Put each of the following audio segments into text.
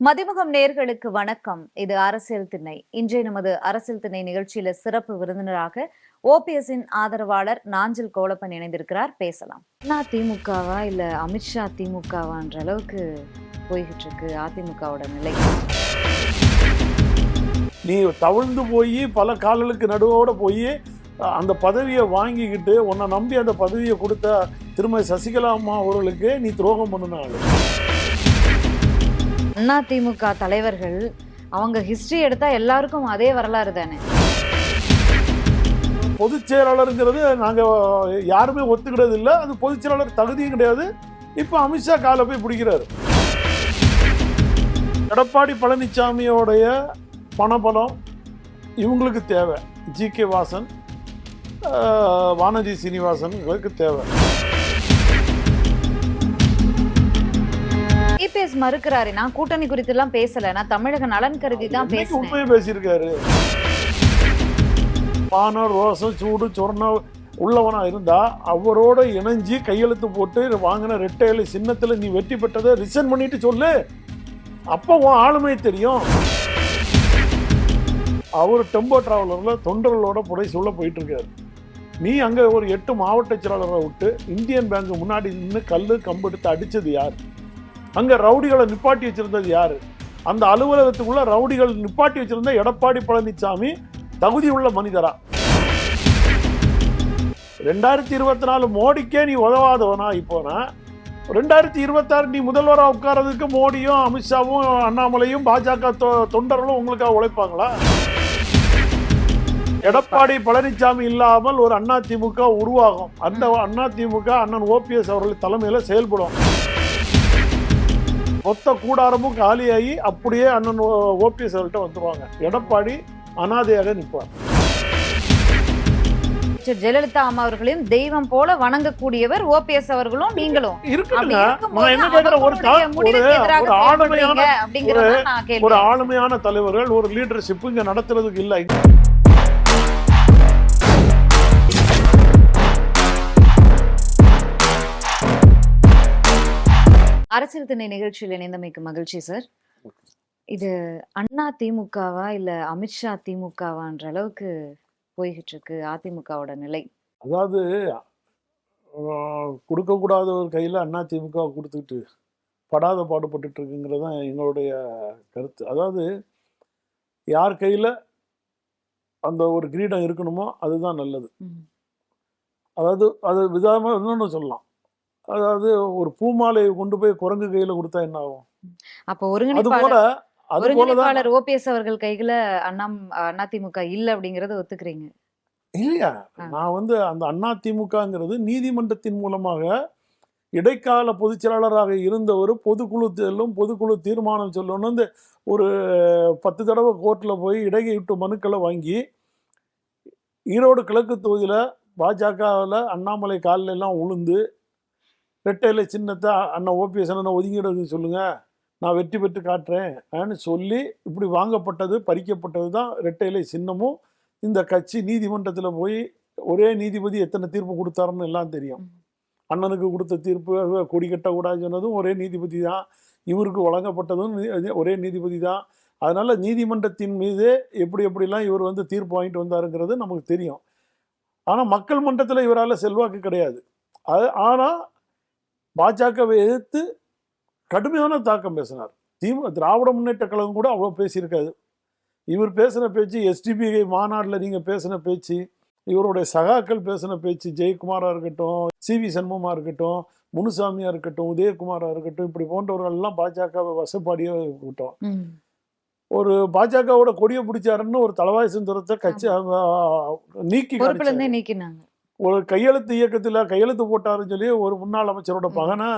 மதிமுகம் நேர்களுக்கு வணக்கம். இது அரசியல் திண்ணை. இன்றைய நமது அரசியல் திண்ணை நிகழ்ச்சியில சிறப்பு விருந்தினராக ஓபிஎஸ்ஸின் ஆதரவாளர் நாஞ்சில் கோலப்பன் இணைந்திருக்கிறார். பேசலாம். நான் திமுகவா இல்ல அமித்ஷா திமுகவான்ற அளவுக்கு போய்கிட்டு இருக்கு அதிமுகவோட நிலை? நீ தவிழ்ந்து போய் பல கால்களுக்கு நடுவோட போய் அந்த பதவியை வாங்கிக்கிட்டு உன்னை நம்பி அந்த பதவியை கொடுத்த திருமதி சசிகலா அம்மா அவர்களுக்கு நீ துரோகம் பண்ணினாள் அண்ணா திமுக தலைவர்கள் அவங்க ஹிஸ்டரி எடுத்தா எல்லாருக்கும் அதே வரலாறு தானே? பொதுச் செயலாளருங்கிறது நாங்கள் யாருமே ஒத்துக்கிறது இல்லை. அது பொதுச் செயலாளர் தகுதியும் கிடையாது. இப்போ அமித்ஷா காலை போய் பிடிக்கிறாரு. எடப்பாடி பழனிசாமியோடைய பணபலம் இவங்களுக்கு தேவை. ஜி கே வாசன் வானதி சீனிவாசன் இவங்களுக்கு தேவை. இபிஎஸ் மறுக்கிறாரு. நான் கூட்டணி குறித்து எல்லாம் பேசல. நான் தமிழக நலன் கருதி தான் பேசினேன். உண்மையை பேசியிருக்காரு? மானம் ரோசம் சூடு சொர்ணம் உள்ளவனா இருந்தா அவரோட இணைஞ்சு கையெழுத்து போட்டு வாங்கின ரெட்டையில சின்னத்துல நீ வெற்றி பெற்றதை ரிசன் பண்ணிட்டு சொல்லு. அப்போ உன் ஆளுமை தெரியும். அவர் டெம்போ டிராவலர்ல தொண்டர்களோட புடை சொல்ல போயிட்டு இருக்காரு நீ அங்க ஒரு எட்டு மாவட்ட செயலாளரை விட்டு இந்தியன் பேங்க் முன்னாடி நின்று கல்லு கம்பு எடுத்து அடிச்சது யார்? அங்கே ரவுடிகளை நிப்பாட்டி வச்சிருந்தது யாரு? அந்த அலுவலகத்துக்குள்ள ரவுடிகள் நிப்பாட்டி வச்சிருந்த எடப்பாடி பழனிசாமி தகுதி உள்ள மனிதரா? ரெண்டாயிரத்தி இருபத்தி நாலு மோடிக்கே நீ உதவாதவனா இப்போனா? ரெண்டாயிரத்தி இருபத்தாறு நீ முதல்வராக உட்கார்றதுக்கு மோடியும் அமித்ஷாவும் அண்ணாமலையும் பாஜக தொ- தொண்டர்களும் உங்களுக்காக உழைப்பாங்களா? எடப்பாடி பழனிசாமி இல்லாமல் ஒரு அண்ணா திமுக உருவாகும். அந்த அண்ணா திமுக அண்ணன் ஓபிஎஸ் அவர்கள் தலைமையில் செயல்படும். மொத்த கூடாரமும் காலியாகி அப்படியே அண்ணன் ஓபிஎஸ் அவர்கிட்ட வந்துருவாங்க. எடப்பாடி அனாதையாக நிற்பார். ஜெயலலிதா அம்மா அவர்களையும் தெய்வம் போல வணங்கக்கூடியவர் ஓபிஎஸ் அவர்களும் நீங்களும். ஒரு ஆளுமையான தலைவர்கள் ஒரு லீடர்ஷிப் இங்க நடத்துறதுக்கு இல்லை. அரசியல் திணை நிகழ்ச்சியில் இணைந்தமைக்கு மகிழ்ச்சி சார் இது அண்ணா திமுகவா இல்ல அமித்ஷா திமுகவான்ற அளவுக்கு போய்கிட்டு இருக்கு அதிமுகவோட நிலை? அதாவது ஆஹ், கொடுக்கக்கூடாத ஒரு கையில் அண்ணா திமுக கொடுத்துக்கிட்டு படாத பாடுபட்டுட்டு இருக்குங்கிறது தான் எங்களுடைய கருத்து. அதாவது யார் கையில் அந்த ஒரு கிரீடம் இருக்கணுமோ அதுதான் நல்லது. அதாவது அது விதமாக இன்னொன்று சொல்லலாம். அதாவது ஒரு பூமாலையை கொண்டு போய் குரங்கு கையில் கொடுத்தா என்ன ஆகும்? அப்ப ஒருங்கிணைப்பாளர் ஒருங்கிணைப்பாளர் ஓபிஎஸ் அவர்கள் கையில அண்ணா அதிமுக இல்ல அப்படிங்கறத ஒத்துக்கிறீங்க. இல்லையா. நான் வந்து அந்த அண்ணா திமுகங்கிறது நீதிமன்றத்தின் மூலமாக இடைக்கால பொதுச் செயலாளராக இருந்தவர் பொதுக்குழு செல்லும் பொதுக்குழு தீர்மானம் சொல்லணும்னு வந்து ஒரு பத்து தடவை கோர்ட்டில் போய் இடையீட்டு மனுக்களை வாங்கி ஈரோடு கிழக்கு தொகுதியில் பாஜகவில் அண்ணாமலை காலில் எல்லாம் உளுந்து ரெட்டையில சின்னத்தை அண்ணன் ஓபிஎஸ் அண்ணன் ஒதுங்கிடுறது சொல்லுங்க. நான் வெற்றி பெற்று காட்டுறேன் ஆன்னு சொல்லி இப்படி வாங்கப்பட்டது பறிக்கப்பட்டது தான் ரெட்டையிலை சின்னமும். இந்த கட்சி நீதிமன்றத்தில் போய் ஒரே நீதிபதி எத்தனை தீர்ப்பு கொடுத்தாருன்னு எல்லாம் தெரியும். அண்ணனுக்கு கொடுத்த தீர்ப்பு கொடி கட்டக்கூடாது சொன்னதும் ஒரே நீதிபதி தான். இவருக்கு வழங்கப்பட்டதும் ஒரே நீதிபதி தான். அதனால நீதிமன்றத்தின் மீது எப்படி எப்படிலாம் இவர் வந்து தீர்ப்பு வாங்கிட்டு வந்தாருங்கிறது நமக்கு தெரியும். ஆனால் மக்கள் மன்றத்தில் இவரால் செல்வாக்கு கிடையாது. அது ஆனால் பாஜகவை எதிர்த்து கடுமையான தாக்கம் பேசினார். திமு திராவிட முன்னேற்ற கழகம் கூட அவ்வளோ பேசியிருக்காது. இவர் பேசின பேச்சு எஸ்டிபிஐ மாநாட்டில் நீங்கள் பேசின பேச்சு இவருடைய சகாக்கள் பேசின பேச்சு ஜெயக்குமாரா இருக்கட்டும் சி வி சண்முகமா இருக்கட்டும் முனுசாமியா இருக்கட்டும் உதயகுமாரா இருக்கட்டும் இப்படி போன்றவர்கள் எல்லாம் பாஜகவை வசப்பாடியே விட்டோம். ஒரு பாஜகவோட கொடியை பிடிச்சாருன்னு ஒரு தலவாய் சுந்தரத்தை கட்சி நீக்கி. நீக்கினாங்க. ஒரு கையெழுத்து இயக்கத்துல கையெழுத்து போட்டாருன்னு சொல்லி ஒரு முன்னாள் அமைச்சரோட. பகனை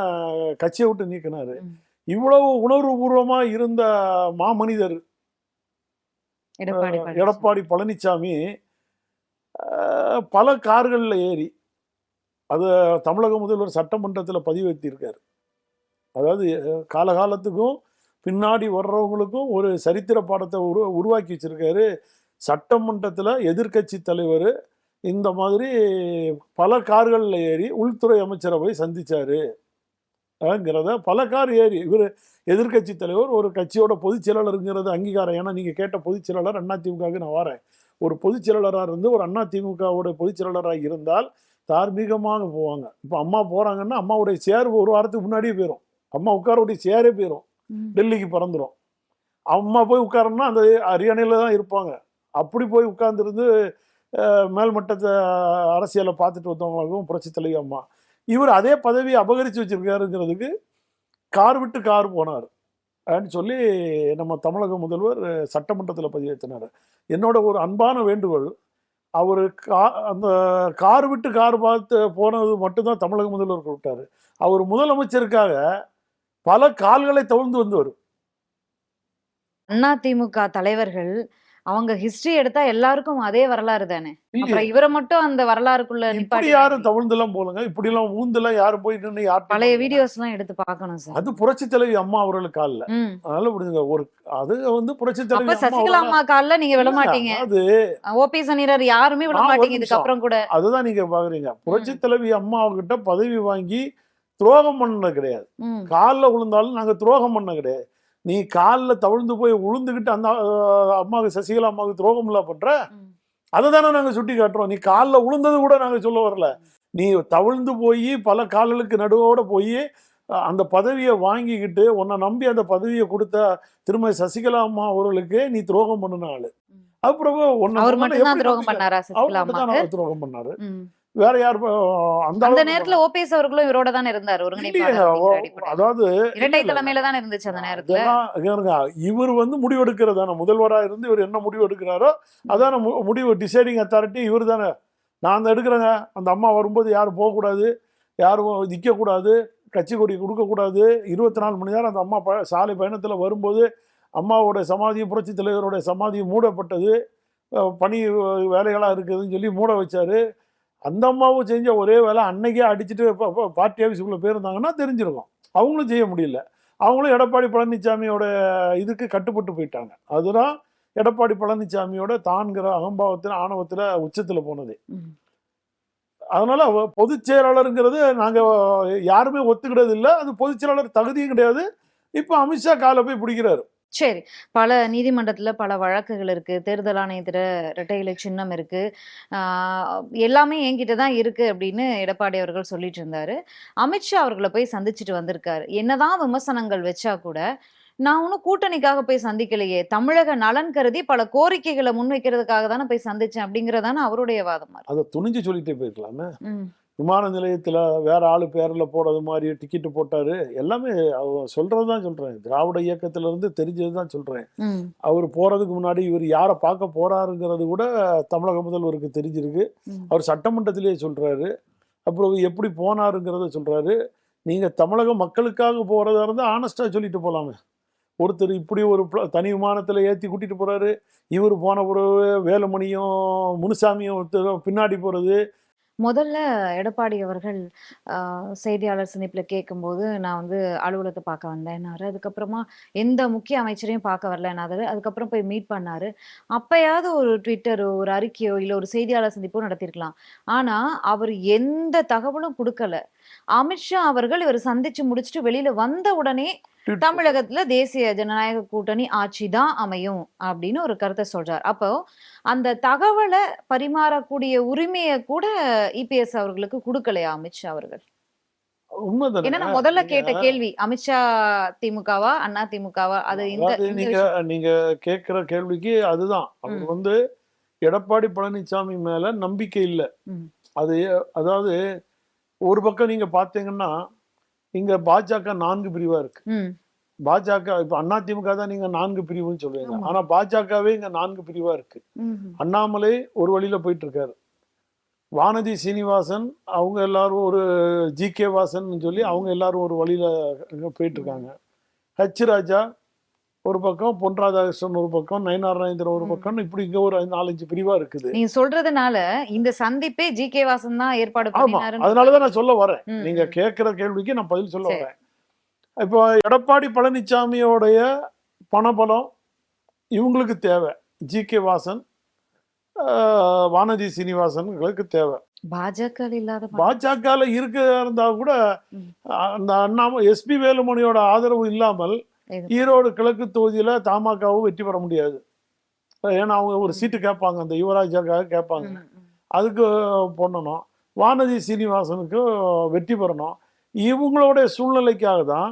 கட்சியை விட்டு நீக்கினாரு. இவ்வளவு உணர்வுபூர்வமா இருந்த மாமனிதர் எடப்பாடி பழனிசாமி. பல கார்களில் ஏறி அதை தமிழக முதல்வர் சட்டமன்றத்தில் பதிவு வைத்திருக்காரு அதாவது காலகாலத்துக்கும் பின்னாடி வர்றவங்களுக்கும் ஒரு சரித்திர பாடத்தை உரு உருவாக்கி வச்சிருக்காரு சட்டமன்றத்தில் எதிர்க்கட்சி தலைவர் இந்த மாதிரி பல கார்களில் ஏறி உள்துறை அமைச்சரை போய் சந்திச்சாரு. ங்கிறத பல கார் ஏறி இவர் எதிர்க்கட்சி தலைவர் ஒரு கட்சியோட பொதுச் செயலாளருங்கிறது அங்கீகாரம். ஏன்னா நீங்கள் கேட்ட பொதுச் செயலாளர் அதிமுகவுக்கு நான் வரேன். ஒரு பொதுச் செயலாளராக இருந்து ஒரு அதிமுகவோட பொதுச் செயலாளராக இருந்தால் தார்மீகமாக போவாங்க. இப்போ அம்மா போகிறாங்கன்னா அம்மாவுடைய சேர் ஒரு வாரத்துக்கு முன்னாடியே போயிடும் அம்மா உட்காரக்கூடிய சேரே போயிடும். டெல்லிக்கு பறந்துடும் அம்மா போய் உட்காரணும்னா அந்த அரியணையில் தான் இருப்பாங்க. அப்படி போய் உட்கார்ந்துருந்து அஹ், மேல்மட்டத்தை அரசியலை பார்த்துட்டு வந்தவங்களுக்கும் புரட்சி தலைவி அம்மா. இவர் அதே பதவியை அபகரித்து வச்சிருக்காருங்கிறதுக்கு கார் விட்டு கார் போனார். அப்படின்னு சொல்லி நம்ம தமிழக முதல்வர் சட்டமன்றத்தில் பதிவேற்றினார் என்னோட ஒரு அன்பான வேண்டுகோள் அவர் கா அந்த கார் விட்டு கார் பார்த்து போனது மட்டும்தான் தமிழக முதல்வர் விட்டார். அவர் முதலமைச்சருக்காக பல கால்களை தவிர்ந்து வந்தவர். அதிமுக தலைவர்கள் அவங்க ஹிஸ்டரி எடுத்தா எல்லாருக்கும் அதே வரலாறு தானே? அப்புறம் இவரை மட்டும் அந்த வரலாறுக்குள்ள இப்படி யாரும் தவிர்ந்துலாம் போலங்க இப்படி எல்லாம் ஊந்தெல்லாம் யாரும் போய் நின்று யார் பழைய வீடியோஸ் எல்லாம் எடுத்து பார்க்கணும் சார். அது புரட்சி தலைவி அம்மா அவர்களுக்கு காலில். அதனால விடுங்க ஒரு அது வந்து புரட்சி தலைவி சசிகலா அம்மா கால்ல நீங்க விட மாட்டீங்க. அது ஓபிஎஸ் அணியர் யாருமே விட மாட்டீங்க. இதுக்கப்புறம் கூட. அதுதான் நீங்க பாக்குறீங்க. புரட்சி தலைவி அம்மா கிட்ட பதவி வாங்கி துரோகம் பண்ணது கிடையாது. காலில் விழுந்தாலும் நாங்க துரோகம் பண்ண கிடையாது. நீ காலில் தவிழ்ந்து போய் விழுந்துக்கிட்டு அந்த அம்மாவுக்கு சசிகலா அம்மாவுக்கு துரோகம் இல்ல பண்ற. அதை தானே நாங்க சுட்டி காட்டுறோம். நீ காலில் விழுந்தது கூட நாங்க சொல்ல வரல. நீ தவிழ்ந்து போய் பல கால்களுக்கு நடுவோட போய் அந்த பதவியை வாங்கிக்கிட்டு உன்னை நம்பி அந்த பதவியை கொடுத்த திருமதி சசிகலா அம்மா அவர்களுக்கு நீ துரோகம் பண்ணின ஆளு. அப்புறம் துரோகம்? பண்ணாரா தான். வேற யார் அந்த அந்த நேரத்துல ஓபிஎஸ் அவர்களும் இவரோட தானே இருந்தார் ஒருங்கிணைப்பாளர். அதாவது இரட்டை தலைமையில தானே இருந்துச்சு அந்த நேரத்துல. இவர் வந்து முடிவு எடுக்கிறதான முதல்வரா இருந்து இவர் என்ன முடிவு எடுக்கிறாரோ அதான முடிவு டிசைடிங் அத்தாரிட்டி இவர் தானே. நான் அந்த எடுக்கிறேங்க. அந்த அம்மா வரும்போது யாரும் போகக்கூடாது யாரும் நிற்கக்கூடாது கட்சி கொடி கொடுக்கக்கூடாது. இருபத்தி நாலு மணி நேரம் அந்த அம்மா ப சாலை பயணத்தில் வரும்போது அம்மாவோட சமாதியும் புரட்சி தலைவரோட சமாதியும் மூடப்பட்டது. பணி வேலைகளாக இருக்குதுன்னு சொல்லி மூட வச்சாரு. அந்த அம்மாவும் செஞ்ச ஒரே வேலை அன்னைக்கே அடிச்சுட்டு பார்ட்டி ஆஃபீஸுக்குள்ளே போயிருந்தாங்கன்னா தெரிஞ்சிருக்கும். அவங்களும் செய்ய முடியல. அவங்களும் எடப்பாடி பழனிசாமியோட இதுக்கு கட்டுப்பட்டு போயிட்டாங்க. அதுதான் எடப்பாடி பழனிசாமியோட தான்கிற அகம்பாவத்தில் ஆணவத்தில் உச்சத்தில் போனது. அதனால பொதுச் செயலாளருங்கிறது நாங்கள் யாருமே ஒத்துக்கிறது இல்லை. அது பொதுச் செயலாளர் தகுதியும் கிடையாது. இப்போ அமித்ஷா காலை போய் பிடிக்கிறாரு. சரி. பல நீதிமன்றத்துல பல வழக்குகள் இருக்கு. தேர்தல் ஆணையத்துல இரட்டை இலை சின்னம் இருக்கு. ஆஹ் எல்லாமே என்கிட்ட தான் இருக்கு அப்படின்னு எடப்பாடி அவர்கள் சொல்லிட்டு இருந்தாரு. அமித்ஷா அவர்களை போய் சந்திச்சுட்டு வந்திருக்காரு. என்னதான் விமர்சனங்கள் வச்சா கூட நான் ஒன்றும் கூட்டணிக்காக போய் சந்திக்கலையே. தமிழக நலன் கருதி பல கோரிக்கைகளை முன்வைக்கிறதுக்காக தானே போய் சந்திச்சேன் அப்படிங்கறதான அவருடைய வாதமா. அதை துணிஞ்சு சொல்லிட்டே போயிருக்கலாமே. விமான நிலையத்தில் வேற ஆள் பேரில் போடுறது மாதிரி டிக்கெட்டு போட்டாரு. எல்லாமே அவர் சொல்றது தான் சொல்கிறேன் திராவிட இயக்கத்துல இருந்து தெரிஞ்சது தான் சொல்கிறேன் அவர் போகிறதுக்கு முன்னாடி இவர் யாரை பார்க்க போறாருங்கிறது கூட தமிழக முதல்வருக்கு தெரிஞ்சிருக்கு. அவர் சட்டமன்றத்திலேயே சொல்றாரு. அப்புறம் எப்படி போனாருங்கிறத சொல்றாரு. நீங்க தமிழக மக்களுக்காக போறதா இருந்தால் ஆனஸ்டா சொல்லிட்டு போலாமே. ஒருத்தர் இப்படி ஒரு தனி விமானத்துல ஏத்தி கூட்டிட்டு போறாரு. இவர் போன பிறகு வேலுமணியும் முனுசாமியும் ஒருத்தர் பின்னாடி போறது. முதல்ல எடப்பாடி அவர்கள் ஆஹ், செய்தியாளர் சந்திப்புல கேட்கும்போது நான் வந்து அலுவலகத்தை பார்க்க வந்தேன்னாரு. அதுக்கப்புறமா எந்த முக்கிய அமைச்சரையும் பார்க்க வரலன்னாரு. அதுக்கப்புறம் போய் மீட் பண்ணாரு. அப்பயாவது ஒரு ட்விட்டரோ ஒரு அறிக்கையோ இல்ல ஒரு செய்தியாளர் சந்திப்போ நடத்திருக்கலாம். ஆனா அவர் எந்த தகவலும் கொடுக்கல. அமித்ஷா அவர்கள் இவர் சந்திச்சு முடிச்சுட்டு வெளியில வந்த உடனே தமிழகத்துல தேசிய ஜனநாயக கூட்டணி ஆட்சி தான் அமையும் அப்படின்னு ஒரு கருத்தை சொல்றார் அப்போ அந்த தகவலை பரிமாறக்கூடிய உரிமையை கூட இபிஎஸ் அவர்களுக்கு கொடுக்கலையா அமித்ஷா அவர்கள் ஏன்னா முதல்ல கேட்ட கேள்வி அமித்ஷா திமுகவா அண்ணா திமுகவா அது நீங்க. நீங்க கேட்கிற கேள்விக்கு அதுதான் அவர். வந்து எடப்பாடி பழனிசாமி மேல நம்பிக்கை இல்லை. அது அதாவது ஒரு பக்கம் நீங்க பாத்தீங்கன்னா இங்க பாஜக நான்கு பிரிவா இருக்கு. பாஜக இப்ப அண்ணா திமுக தான் நீங்க நான்கு பிரிவுன்னு சொல்லுவீங்க. ஆனா பாஜகவே இங்க நான்கு பிரிவா இருக்கு. அண்ணாமலை ஒரு வழியில போயிட்டு இருக்காரு வானதி சீனிவாசன் அவங்க எல்லாரும் ஒரு ஜி கே வாசன் சொல்லி அவங்க எல்லாரும் ஒரு வழியில போயிட்டு இருக்காங்க ஹச் ராஜா ஒரு பக்கம் பொன் ராதாகிருஷ்ணன் ஒரு பக்கம் நயனார் நாயந்திரன் ஒரு. பக்கம் இப்படி இங்க ஒரு நாலஞ்சு பிரிவா இருக்குது நீங்க சொல்றதுனால இந்த சந்திப்பே ஜி கே வாசன் தான் ஏற்பாடு ஆமா அதனாலதான் நான் சொல்ல வரேன் நீங்க. கேட்கிற கேள்விக்கு நான் பதில் சொல்ல. வரேன் இப்போ எடப்பாடி பழனிசாமியோடைய பணபலம் இவங்களுக்கு தேவை ஜி கே வாசன் வானதி சீனிவாசன்களுக்கு தேவை பாஜக இல்லாத பா- பாஜகல இருக்க இருந்தா கூட. அந்த அண்ணாம எஸ்பி வேலுமணியோட ஆதரவு இல்லாமல் ஈரோடு கிழக்கு தொகுதியில தமாகவும் வெற்றி பெற முடியாது. ஏன்னா அவங்க ஒரு சீட்டு கேட்பாங்க அந்த யுவராஜாக்காக கேட்பாங்க. அதுக்கு பண்ணணும் வானதி சீனிவாசனுக்கு வெற்றி பெறணும். இவங்களுடைய சூழ்நிலைக்காக தான்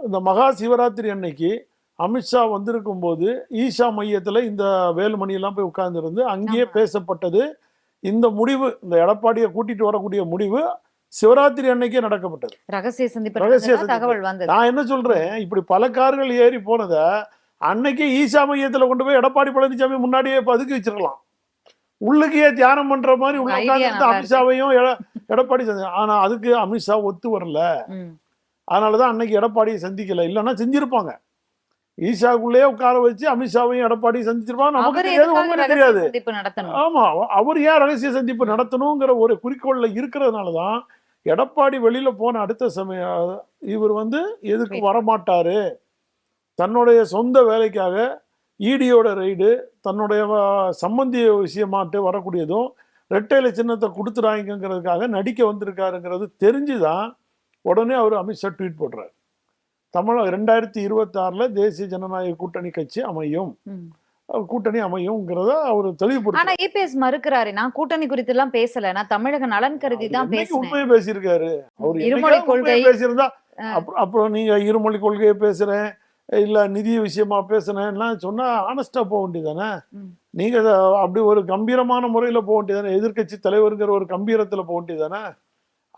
இந்த மகா சிவராத்திரி அன்னைக்கு அமித்ஷா வந்திருக்கும் போது ஈஷா மையத்தில் இந்த வேலுமணி எல்லாம் போய் உட்கார்ந்திருந்து அங்கேயே. பேசப்பட்டது. இந்த முடிவு இந்த எடப்பாடியை கூட்டிட்டு வரக்கூடிய முடிவு சிவராத்திரி அன்னைக்கே நடக்கப்பட்டது. ரகசிய சந்திப்பு ரகசிய. தகவல் வந்தது. நான் என்ன சொல்றேன்? இப்படி பல கார்கள் ஏறி போனதை அன்னைக்கே ஈஷா மையத்துல கொண்டு போய் எடப்பாடி பழனிசாமி முன்னாடியே பதுக்கி வச்சிருக்கலாம் உள்ளுக்கே தியானம் பண்ற மாதிரி உள்ள. அமித்ஷாவையும் எட- எடப்பாடி ஆனா அதுக்கு அமித்ஷா ஒத்து வரல. அதனாலதான் அன்னைக்கு எடப்பாடியை சந்திக்கல. இல்லைன்னா செஞ்சிருப்பாங்க. ஈஷாக்குள்ளேயே உட்கார வச்சு அமித்ஷாவையும் எடப்பாடி சந்திச்சிருப்பாங்க. நமக்கு அவர் தெரியாது ஒண்ணும் ஆமா அவர் ஏன் ரகசிய சந்திப்பு நடத்தணுங்கிற ஒரு குறிக்கோள்ல இருக்கிறதுனால தான் எடப்பாடி வெளியில போன அடுத்த சமயம் இவர் வந்து எதுக்கு வரமாட்டாரு? தன்னுடைய சொந்த வேலைக்காக ஈடியோட ரைடு தன்னுடைய சம்பந்திய விஷயமாட்டு வரக்கூடியதும் ரெட்டையில சின்னத்தை கொடுத்துறாங்கிறதுக்காக நடிக்க வந்திருக்காருங்கிறது தெரிஞ்சுதான் உடனே அவர் அமித்ஷா ட்வீட் போடுறாரு. தமிழ் ரெண்டாயிரத்தி இருபத்தாறுல தேசிய ஜனநாயக கூட்டணி கட்சி அமையும். கூட்டணி அமையும்ங்கிறத அவர் தெளிவுபடுத்த ஆனா ஏபிஎஸ் மறுக்கிறாரு. நான் கூட்டணி குறித்து எல்லாம் பேசல. நான் தமிழக நலன் கருதி தான் உண்மையை பேசியிருக்காரு? அவர் இருமொழி கொள்கை. பேசியிருந்தா அப்புறம் அப்புறம் நீங்க இருமொழி கொள்கையை பேசுறேன் இல்ல நிதி விஷயமா பேசுனேன்லாம் சொன்னா ஆனஸ்டா போக வேண்டியதானே. நீங்க அப்படி ஒரு கம்பீரமான முறையில போக வேண்டியதானே எதிர்க்கட்சி தலைவருங்கிற ஒரு கம்பீரத்துல போக வேண்டியதானே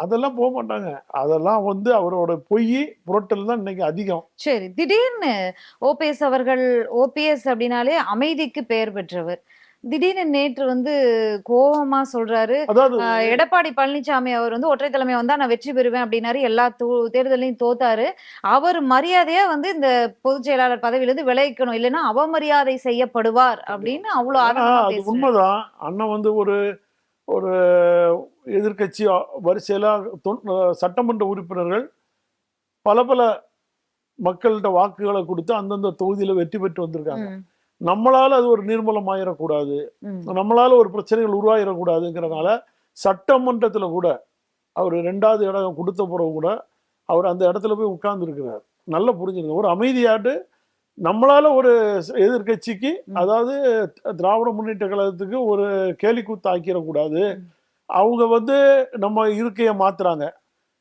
அதெல்லாம் போக மாட்டாங்க. அதெல்லாம் வந்து அவரோட பொய் புரட்டல் தான் இன்னைக்கு அதிகம். சரி திடீர்னு ஓபிஎஸ் அவர்கள் ஓபிஎஸ் அப்படின்னாலே அமைதிக்கு பெயர் பெற்றவர். திடீர்னு நேற்று வந்து கோபமா சொல்றாரு. எடப்பாடி பழனிசாமி அவர் வந்து ஒற்றை தலைமை வந்தா நான் வெற்றி பெறுவேன் அப்படின்னாரு. எல்லா தேர்தலையும் தோத்தாரு. அவர் மரியாதையா வந்து இந்த பொதுச் செயலாளர் பதவியிலிருந்து விலகிக்கணும். இல்லைன்னா அவமரியாதை செய்யப்படுவார் அப்படின்னு அவ்வளவு உண்மைதான். அண்ணன் வந்து ஒரு ஒரு எதிர்க்கட்சி வரிசையில சட்டமன்ற உறுப்பினர்கள் பல பல மக்கள்கிட்ட வாக்குகளை கொடுத்து அந்தந்த தொகுதியில வெற்றி பெற்று வந்திருக்காங்க நம்மளால அது ஒரு நீர்மூலம் ஆயிடக்கூடாது. நம்மளால ஒரு பிரச்சனைகள் உருவாயிடக்கூடாதுங்கிறனால சட்டமன்றத்துல கூட அவர் ரெண்டாவது இடம் கொடுத்த பிறகு கூட அவர் அந்த இடத்துல போய் உட்கார்ந்து இருக்கிறார் நல்லா புரிஞ்சுங்க ஒரு அமைதியாட்டு நம்மளால ஒரு எதிர்கட்சிக்கு. அதாவது திராவிட முன்னேற்ற கழகத்துக்கு ஒரு கேலிக்கூத்து ஆக்கிடக்கூடாது. அவங்க வந்து நம்ம இருக்கையை மாத்துறாங்க.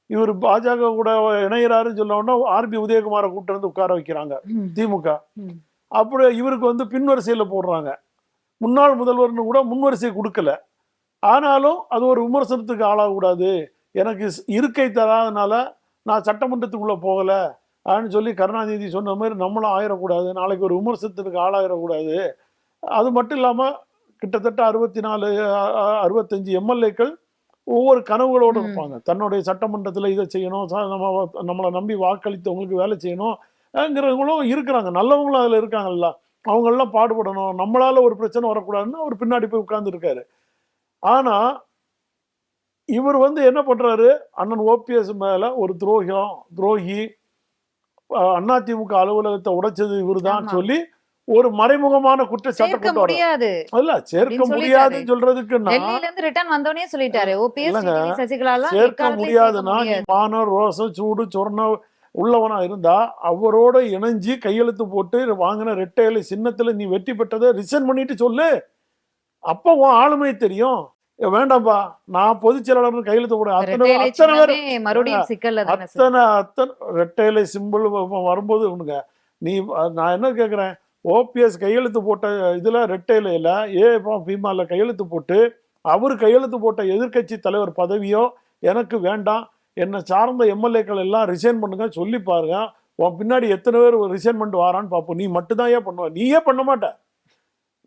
இவர் பாஜக கூட இணையிறாருன்னு உடனே ஆர்பி உதயகுமாரை கூட்டு வந்து உட்கார வைக்கிறாங்க திமுக. ம். அப்புறம் இவருக்கு வந்து பின்வரிசையில போடுறாங்க. முன்னாள் முதல்வர்னு கூட முன்வரிசை கொடுக்கல. ஆனாலும் அது ஒரு விமர்சனத்துக்கு ஆளாகக்கூடாது. எனக்கு இருக்கை தராதனால நான் சட்டமன்றத்துக்குள்ள போகல அப்படின்னு சொல்லி கருணாநிதி சொன்ன மாதிரி நம்மளும் ஆயிடக்கூடாது நாளைக்கு ஒரு விமர்சனத்துக்கு ஆளாயிடக்கூடாது அது மட்டும் இல்லாம கிட்டத்தட்ட அறுபத்தி நாலு அறுபத்தஞ்சு எம்எல்ஏக்கள் ஒவ்வொரு கனவுகளோடு. இருப்பாங்க. தன்னுடைய சட்டமன்றத்துல இதை செய்யணும் நம்ம நம்மளை நம்பி வாக்களித்தவங்களுக்கு வேலை செய்யணும் ங்கிறவங்களும் இருக்கிறாங்க. நல்லவங்களும் அதுல இருக்காங்கல்ல. அவங்கெல்லாம் பாடுபடணும். நம்மளால ஒரு பிரச்சனை வரக்கூடாதுன்னு அவர் பின்னாடி போய் உட்கார்ந்து இருக்காரு ஆனா இவர் வந்து என்ன பண்றாரு? அண்ணன் ஓபிஎஸ் மேல ஒரு துரோகம் துரோகி அதிமுக அலுவலகத்தை உடைச்சது இவர்தான் ஆமா. சொல்லி ஒரு மறைமுகமான குற்றச்சாட்டை கொண்டு முடியாது. இல்ல சேர்க்க முடியாதுன்னு டெல்லியில இருந்து ரிட்டர்ன் வந்தோடனே சொல்லிட்டாரு. ஓபிஎஸ் இல்லைங்க. சசிகலா சேர்க்க முடியாதுன்னா நீ மான ரோசம் சூடு சொர்ண உள்ளவனா இருந்தா அவரோட இணைஞ்சு கையெழுத்து போட்டு வாங்கின ரெட்டை இலை சின்னத்துல நீ வெற்றி பெற்றதை ரிசைன் பண்ணிட்டு சொல்லு. அப்ப உன் ஆளுமை தெரியும். ஏ, வேண்டாம்பா நான் பொதுச் செயலாளர்னு கையெழுத்து போட அத்தனை அத்தனை பேர் மறுபடியும் அத்தனை அத்தனை ரெட்டை இலை சிம்பிள் வரும்போது உனக்கு நீ நான் என்ன கேட்குறேன் ஓபிஎஸ் கையெழுத்து போட்ட இதில் ரெட்டைலையில் ஏ பீமால கையெழுத்து போட்டு அவர் கையெழுத்து போட்ட எதிர்க்கட்சி தலைவர் பதவியோ எனக்கு வேண்டாம். என்னை சார்ந்த எம்எல்ஏக்கள் எல்லாம் ரிசைன் பண்ணுங்க சொல்லி பாருங்க. உன் பின்னாடி எத்தனை பேர் ரிசைன் பண்ணிட்டு வாரான்னு பார்ப்போம் நீ மட்டும்தான் ஏன் பண்ணுவ. நீயே பண்ண மாட்ட.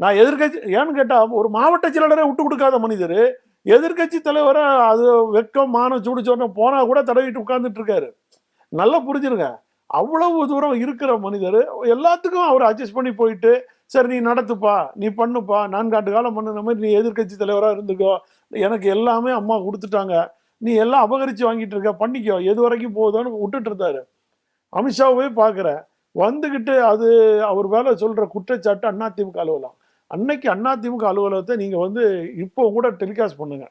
நான் எதிர்க்கட்சி ஏன்னு கேட்டால் ஒரு மாவட்ட செயலாளரே விட்டு கொடுக்காத மனிதர். எதிர்க்கட்சி தலைவரை அது வெக்கம் மானம் சூடு சொன்ன போனால் கூட தடவிட்டு உட்காந்துட்டு இருக்காரு. நல்லா புரிஞ்சிருங்க. அவ்வளவு தூரம் இருக்கிற மனிதர் எல்லாத்துக்கும் அவர் அட்ஜஸ்ட் பண்ணி போயிட்டு சரி நீ நடத்துப்பா நீ பண்ணுப்பா நான்காண்டு காலம் பண்ணுன மாதிரி நீ எதிர்க்கட்சி தலைவரா இருந்துக்கோ எனக்கு எல்லாமே அம்மா கொடுத்துட்டாங்க நீ எல்லாம் அபகரிச்சு வாங்கிட்டு இருக்க பண்ணிக்கோ எது வரைக்கும் போகுதோன்னு விட்டுட்டு இருந்தாரு. அமித்ஷாவே பார்க்குற வந்துகிட்டு அது அவர் மேல சொல்ற குற்றச்சாட்டு அதிமுக அலுவலகம். அன்னைக்கு அதிமுக அலுவலகத்தை நீங்க வந்து இப்போ கூட டெலிகாஸ்ட் பண்ணுங்க.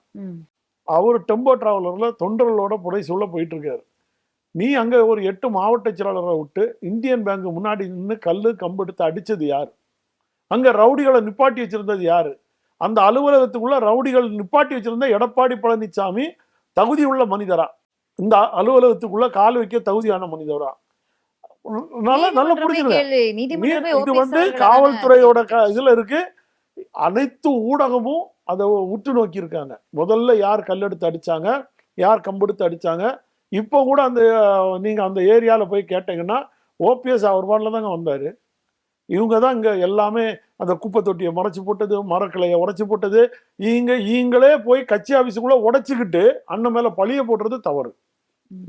அவர் டெம்போ டிராவலர்ல தொண்டர்களோட புடைசூழ போயிட்டு இருக்காரு. நீ அங்க ஒரு எட்டு மாவட்ட செயலாளரை விட்டு இந்தியன் பேங்க் முன்னாடி நின்று கல்லு கம்பு எடுத்து அடிச்சது யார்? அங்க ரவுடிகளை நிப்பாட்டி வச்சிருந்தது யாரு? அந்த அலுவலகத்துக்குள்ள ரவுடிகள் நிப்பாட்டி வச்சிருந்த எடப்பாடி பழனிசாமி தகுதி உள்ள மனிதரா? இந்த அலுவலகத்துக்குள்ள கால் வைக்க தகுதியான மனிதரா? நல்லா நல்லா நீ- இது வந்து காவல்துறையோட க- இதுல இருக்கு. அனைத்து ஊடகமும் அதை உற்று நோக்கி இருக்காங்க முதல்ல யார் கல்லெடுத்து அடிச்சாங்க? யார் கம்பெடுத்து அடிச்சாங்க? இப்போ கூட அந்த அஹ், நீங்க அந்த ஏரியால போய் கேட்டீங்கன்னா ஓபிஎஸ் அவர் பாடல தாங்க வந்தாரு. இவங்க தான் இங்க எல்லாமே அந்த குப்பை தொட்டியை மறைச்சு போட்டது மரக்கிளையை உடைச்சு போட்டது. இங்க இங்களே போய் கட்சி ஆபீஸுக்குள்ள உடைச்சுக்கிட்டு அண்ணன் மேல பழிய போடுறது தவறு.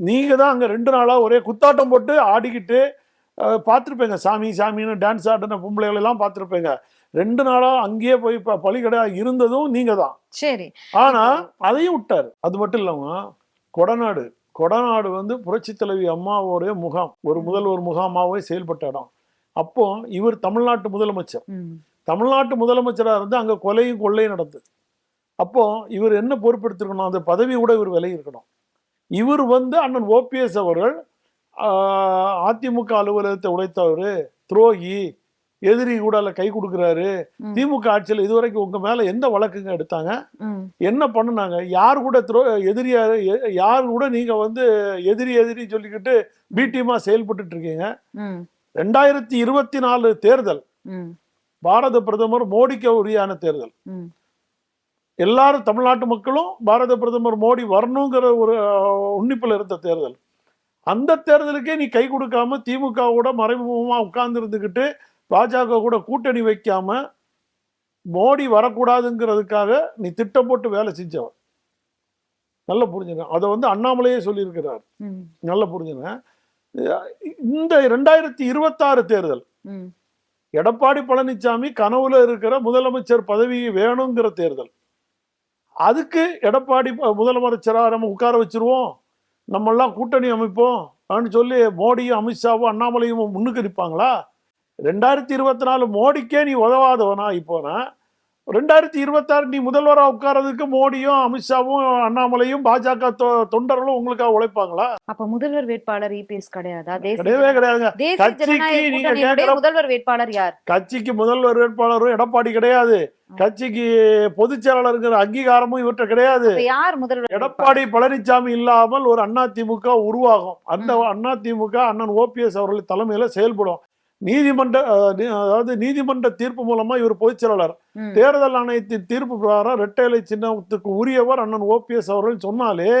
நீங்க தான் அங்க ரெண்டு நாளா ஒரே குத்தாட்டம் போட்டு ஆடிக்கிட்டு பார்த்திருப்பீங்க. சாமி சாமின்னு டான்ஸ் ஆடின பொம்பளைகள் எல்லாம் பார்த்திருப்பீங்க. ரெண்டு நாளா அங்கேயே போய் ப- பலிகடா இருந்ததும் நீங்க தான். சரி. ஆனா அதையும் விட்டாரு. அது மட்டும் இல்லாம கொடநாடு கொடநாடு வந்து புரட்சி தலைவி அம்மாவோடைய முகாம். ஒரு முதல்வர் முகாமாவே செயல்பட்ட இடம் அப்போ இவர் தமிழ்நாட்டு முதலமைச்சர். தமிழ்நாட்டு முதலமைச்சராக இருந்து அங்கே கொலையும் கொள்ளையும் நடந்தது அப்போ இவர் என்ன பொறுப்பெடுத்திருக்கணும்? அந்த பதவி கூட இவர் விலகி இருக்கணும் இவர் வந்து அண்ணன் ஓபிஎஸ் அவர்கள் அதிமுக அலுவலகத்தை உடைத்தவர் துரோகி. எதிரி கூட கை கொடுக்குறாரு. திமுக ஆட்சியில் இதுவரைக்கும் உங்க மேல எந்த வழக்குங்க எடுத்தாங்க. என்ன பண்ணுனாங்க யார் கூட துரோ எதிரியா யார் கூட நீங்க வந்து எதிரி எதிரி சொல்லிக்கிட்டு பி டீமா செயல்பட்டுட்டு இருக்கீங்க. ரெண்டாயிரத்தி இருபத்தி நாலு தேர்தல். பாரத பிரதமர் மோடிக்கு உரியான தேர்தல். எல்லாரும் தமிழ்நாட்டு மக்களும் பாரத பிரதமர் மோடி வரணுங்கிற ஒரு உன்னிப்புல இருந்த தேர்தல் அந்த தேர்தலுக்கே நீ கை கொடுக்காம திமுகவோட மறைமுகமா உட்கார்ந்து இருந்துக்கிட்டு பாஜக கூட கூட்டணி வைக்காம மோடி வரக்கூடாதுங்கிறதுக்காக நீ திட்டம் போட்டு வேலை செஞ்சவன். நல்லா புரிஞ்சுங்க அதை வந்து அண்ணாமலையே சொல்லியிருக்கிறார். நல்லா புரிஞ்சுங்க இந்த ரெண்டாயிரத்தி இருபத்தாறு தேர்தல். எடப்பாடி பழனிசாமி கனவுல இருக்கிற முதலமைச்சர் பதவி வேணுங்கிற தேர்தல். அதுக்கு எடப்பாடி ப- முதலமைச்சரா நம்ம உட்கார வச்சிருவோம். நம்ம எல்லாம் கூட்டணி அமைப்போம். அப்படின்னு சொல்லி மோடியும் அமித்ஷாவும் அண்ணாமலையும் முன்னுக்கு நிற்பாங்களா? ரெண்டாயிரத்தி இருபத்தி நாலு மோடிக்கே நீ உதவாதவனா இப்போனா? ரெண்டாயிரத்தி இருபத்தாறு நீ முதல்வரா உட்கார்றதுக்கு மோடியும் அமித்ஷாவும் அண்ணாமலையும் பாஜக தொண்டர்களும் உங்களுக்காக உழைப்பாங்களா? அப்ப முதல்வர் வேட்பாளர் இபிஎஸ் கிடையாதா? கிடையவே கிடையாதுங்க. முதல்வர் வேட்பாளர் யார்? கட்சிக்கு முதல்வர் வேட்பாளரும் எடப்பாடி கிடையாது. கட்சிக்கு பொதுச் செயலாளருங்கிற அங்கீகாரமும் இவர்கிட்ட கிடையாது. யார் முதல்வர்? எடப்பாடி பழனிசாமி இல்லாமல் ஒரு அண்ணா திமுக உருவாகும். அந்த அண்ணா திமுக அண்ணன் ஓபிஎஸ் அவர்கள் தலைமையில செயல்படும். நீதிமன்ற அதாவது நீதிமன்ற தீர்ப்பு மூலமா இவர் பொதுச் செயலாளர். தேர்தல் ஆணையத்தின் தீர்ப்பு பிரகாரம் இரட்டை இலை சின்னத்துக்கு உரியவர் அண்ணன் ஓபிஎஸ் அவர்கள் சொன்னாலே.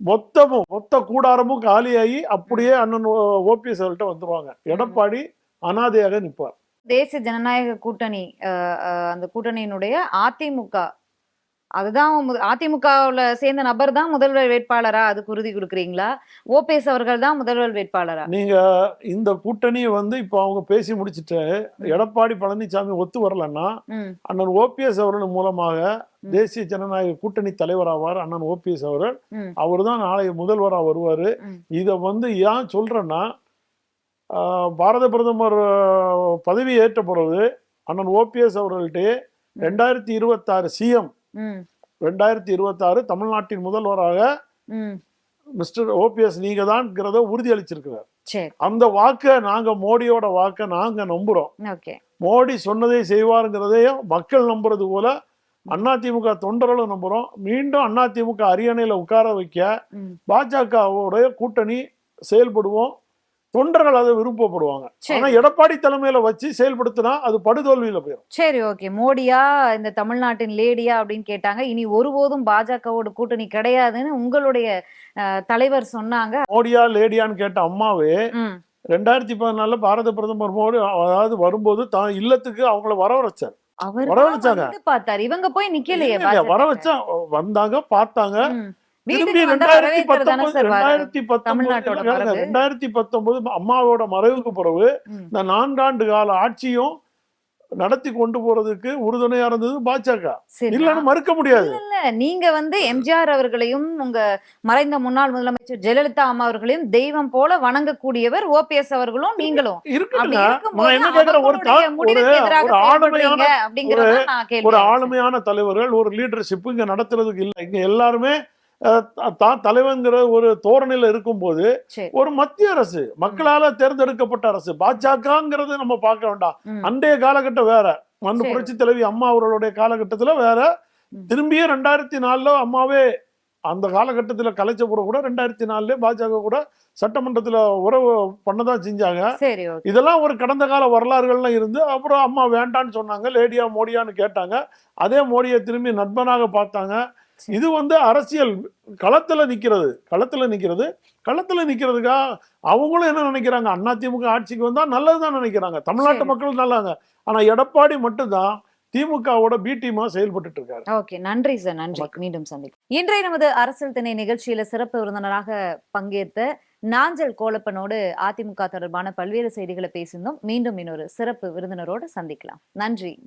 மொத்தமும் மொத்த கூடாரமும் காலியாகி அப்படியே அண்ணன் ஓபிஎஸ் அவர்கள்ட்ட வந்துருவாங்க. எடப்பாடி அனாதையாக நிற்பார். தேசிய ஜனநாயக கூட்டணி அந்த கூட்டணியினுடைய அதிமுக அதுதான் அதிமுகவுல சேர்ந்த நபர் தான் முதல்வர் வேட்பாளரா அதுக்கு உறுதி கொடுக்குறீங்களா ஓபிஎஸ் அவர்கள் தான் முதல்வர் வேட்பாளரா நீங்க இந்த கூட்டணியை வந்து இப்போ அவங்க பேசி முடிச்சிட்டு எடப்பாடி பழனிசாமி ஒத்து வரலன்னா. அண்ணன் ஓபிஎஸ் அவர்கள் மூலமாக. தேசிய ஜனநாயக கூட்டணி தலைவராவார் அண்ணன் ஓபிஎஸ் அவர்கள். அவர் தான் நாளைய முதல்வரா வருவாரு. இத வந்து ஏன் சொல்றேன்னா பாரத பிரதமர் பதவி ஏற்ற பிறகு அண்ணன் ஓபிஎஸ் அவர்கள்ட்டே ரெண்டாயிரத்தி இருபத்தாறு சிஎம். ரெண்டாயிரத்தி இருபத்தாறு தமிழ்நாட்டின் முதல்வராக. மிஸ்டர் ஓபிஎஸ் நீங்க தான்ங்கிறத உறுதியளிச்சிருக்கிறார். சரி. அந்த வாக்கை நாங்க மோடியோட வாக்கை நாங்க நம்புறோம். ஓகே. மோடி சொன்னதை செய்வாருங்கிறதையும் மக்கள் நம்புறது போல அதிமுக தொண்டர்களும் நம்புறோம். மீண்டும் அதிமுக அரியணையில உட்கார வைக்க. பாஜகவோட கூட்டணி செயல்படுவோம். தொண்டர்கள் அதை விருப்பப்படுவாங்க. ஆனா எடப்பாடி தலைமையில வச்சு செயல்படுத்தினா அது படுதோல்வியில போயிடும் சரி ஓகே மோடியா இந்த தமிழ்நாட்டின் லேடியா அப்படின்னு கேட்டாங்க இனி ஒருபோதும் பாஜகவோட கூட்டணி கிடையாதுன்னு உங்களுடைய தலைவர் சொன்னாங்க மோடியா லேடியான்னு கேட்ட அம்மாவே. ரெண்டாயிரத்தி பதினாலுல பாரத பிரதமர் மோடி அதாவது வரும்போது தான் இல்லத்துக்கு அவங்கள வரவழைச்சார் அவர் வரவழைச்சாங்க. வந்து பார்த்தாரு இவங்க போய் நிக்கலையே. வர வச்சா வந்தாங்க பார்த்தாங்க. திரும்பி ரெண்டாயிரத்தி பத்தொன்பது ரெண்டாயிரத்தி பத்தொன்பது. ரெண்டாயிரத்தி பத்தொன்பது அம்மாவோட மறைவுக்கு பிறகு. இந்த நான்காண்டு கால ஆட்சியும் நடத்தி கொண்டு போறதுக்கு உறுதுணையா இருந்தது பாஜக. இல்லன்னு மறுக்க முடியாது. இல்ல நீங்க வந்து எம்ஜிஆர் அவர்களையும் உங்க மறைந்த முன்னாள் முதலமைச்சர் ஜெயலலிதா அம்மா அவர்களையும் தெய்வம் போல வணங்கக்கூடியவர் ஓபிஎஸ் அவர்களும் நீங்களும். ஒரு ஆளுமையான தலைவர்கள் ஒரு லீடர்ஷிப் இங்க நடத்துறதுக்கு இல்லை. இங்க எல்லாருமே தான் தலைவன்கிற ஒரு தோரணையில இருக்கும்போது. ஒரு மத்திய அரசு மக்களால தேர்ந்தெடுக்கப்பட்ட அரசு பாஜகங்கிறது நம்ம பார்க்க வேண்டாம். அன்றைய காலகட்டம் வேற சரி. புரட்சி தலைவி அம்மா அவர்களுடைய காலகட்டத்துல வேற. திரும்பியே ரெண்டாயிரத்தி நாலுல அம்மாவே அந்த காலகட்டத்துல கலைச்ச கூட கூட ரெண்டாயிரத்தி நாலுல பாஜக கூட சட்டமன்றத்துல உறவு பண்ணதான் செஞ்சாங்க இதெல்லாம் ஒரு கடந்த கால வரலாறுகள்லாம் இருந்து அப்புறம் அம்மா வேண்டான்னு சொன்னாங்க லேடியா மோடியான்னு கேட்டாங்க அதே மோடியை திரும்பி நண்பனாக பார்த்தாங்க. இது வந்து அரசியல் களத்துல நிக்கிறது களத்துல நிக்கிறது களத்துல நிக்கிறதுக்கா அவங்களும் என்ன நினைக்கிறாங்க? அதிமுக ஆட்சிக்கு வந்தா நல்லதுதான் நினைக்கிறாங்க. தமிழ்நாட்டு. மக்கள் நல்லாங்க. ஆனா எடப்பாடி மட்டும்தான் திமுகவோட பி டீமா செயல்பட்டு இருக்காரு. ஓகே. நன்றி சார். நன்றி. மீண்டும் சந்திக்கும் இன்றைய நமது அரசியல் திணை நிகழ்ச்சியில சிறப்பு விருந்தினராக பங்கேற்ற நாஞ்சல் கோலப்பனோடு அதிமுக தொடர்பான பல்வேறு செய்திகளை பேசியிருந்தோம். மீண்டும் இன்னொரு சிறப்பு விருந்தினரோடு சந்திக்கலாம். நன்றி.